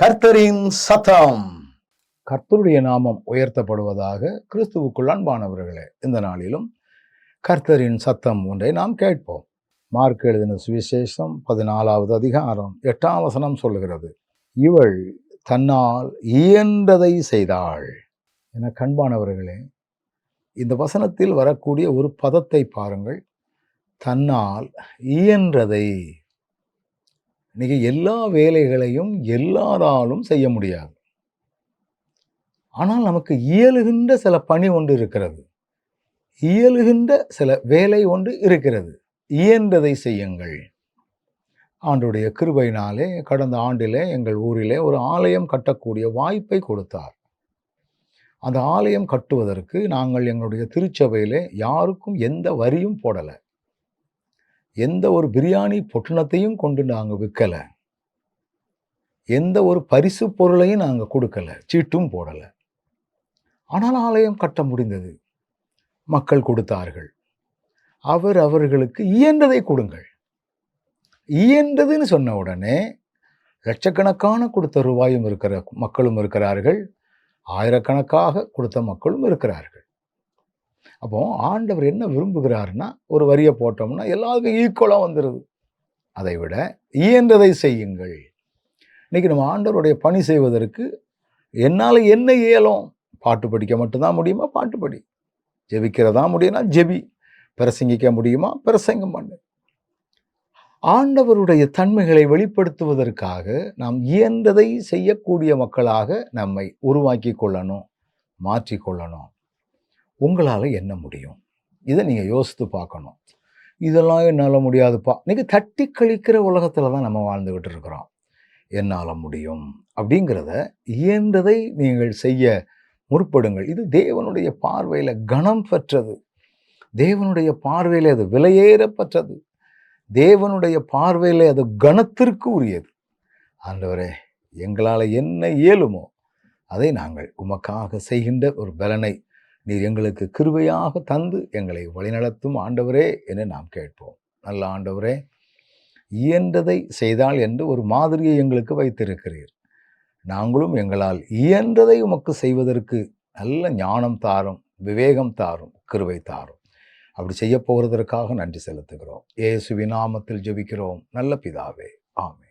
கர்த்தரின் சத்தம். கர்த்தருடைய நாமம் உயர்த்தப்படுவதாக கிறிஸ்துவுக்குள் அன்பானவர்களே இந்த நாளிலும் கர்த்தரின் சத்தம் ஒன்றை நாம் கேட்போம். மார்க் எழுதின சுவிசேஷம் பதினாலாவது அதிகாரம் எட்டாம் வசனம் சொல்லுகிறது இவள் தன்னால் இயன்றதை செய்தாள். என கண்பானவர்களே இந்த வசனத்தில் வரக்கூடிய ஒரு பதத்தை பாருங்கள். தன்னால் இயன்றதை இன்றைக்கி எல்லா வேலைகளையும் எல்லாராலும் செய்ய முடியாது. ஆனால் நமக்கு இயலுகின்ற சில பணி ஒன்று இருக்கிறது. இயலுகின்ற சில வேலை ஒன்று இருக்கிறது. இயன்றதை செய்யுங்கள். ஆண்டுடைய கிருபையினாலே கடந்த ஆண்டிலே எங்கள் ஊரிலே ஒரு ஆலயம் கட்டக்கூடிய வாய்ப்பை கொடுத்தார். அந்த ஆலயம் கட்டுவதற்கு நாங்கள் எங்களுடைய திருச்சபையிலே யாருக்கும் எந்த வரியும் போடலை. எந்த ஒரு பிரியாணி பொட்டணத்தையும் கொண்டு நாங்கள் விற்கலை எந்த ஒரு பரிசு பொருளையும் நாங்கள் கொடுக்கல. சீட்டும் போடலை. ஆனால் ஆலயம் கட்ட முடிந்தது. மக்கள் கொடுத்தார்கள். அவர் அவர்களுக்கு இயன்றதை கொடுங்கள். இயன்றதுன்னு சொன்ன உடனே லட்சக்கணக்கான கொடுத்த ரூபாயும் இருக்கிற மக்களும் இருக்கிறார்கள். ஆயிரக்கணக்காக கொடுத்த மக்களும் இருக்கிறார்கள். அப்போ ஆண்டவர் என்ன விரும்புகிறாருன்னா ஒரு வரியை போட்டோம்னா எல்லாருக்கும் ஈக்குவலாக வந்துடுது அதை விட இயன்றதை செய்யுங்கள். இன்றைக்கி நம்ம ஆண்டவருடைய பணி செய்வதற்கு என்னால் என்ன இயலும்? பாட்டு படிக்க மட்டும்தான் முடியுமா? பாட்டு படி. ஜெபிக்கிறதா முடியும்னா ஜெபி. பிரசங்கிக்க முடியுமா? பிரசங்கம் பண்ணு. ஆண்டவருடைய தன்மைகளை வெளிப்படுத்துவதற்காக நாம் இயன்றதை செய்யக்கூடிய மக்களாக நம்மை உருவாக்கி கொள்ளணும் மாற்றிக்கொள்ளணும் உங்களால் என்ன முடியும்? இதை நீங்கள் யோசித்து பார்க்கணும். இதெல்லாம் என்னால் முடியாதுப்பா. நீங்கள் தட்டி கழிக்கிற உலகத்தில் தான் நம்ம வாழ்ந்துக்கிட்டு இருக்கிறோம். என்னால் முடியும்? அப்படிங்கிறத இயன்றதை நீங்கள் செய்ய முற்படுங்கள். இது தேவனுடைய பார்வையில் கணம் பெற்றது. தேவனுடைய பார்வையில் அது விலையேறப்பட்டது தேவனுடைய பார்வையில் அது கணத்திற்கு உரியது. ஆண்டவரே எங்களால் என்ன இயலுமோ அதை நாங்கள் உமக்காக செய்கின்ற ஒரு பலனை நீர் எங்களுக்கு கிருபையாக தந்து எங்களை வழிநடத்தும் ஆண்டவரே என நாம் கேட்போம். நல்ல ஆண்டவரே இயன்றதை செய்தால் என்று ஒரு மாதிரியை எங்களுக்கு வைத்திருக்கிறீர். நாங்களும் எங்களால் இயன்றதை உமக்கு செய்வதற்கு நல்ல ஞானம் தாரும் விவேகம் தாரும் கிருவை தாரும். அப்படி செய்ய போகிறதற்காக நன்றி செலுத்துகிறோம். ஏசுவி நாமத்தில் ஜெபிக்கிறோம். நல்ல பிதாவே ஆமே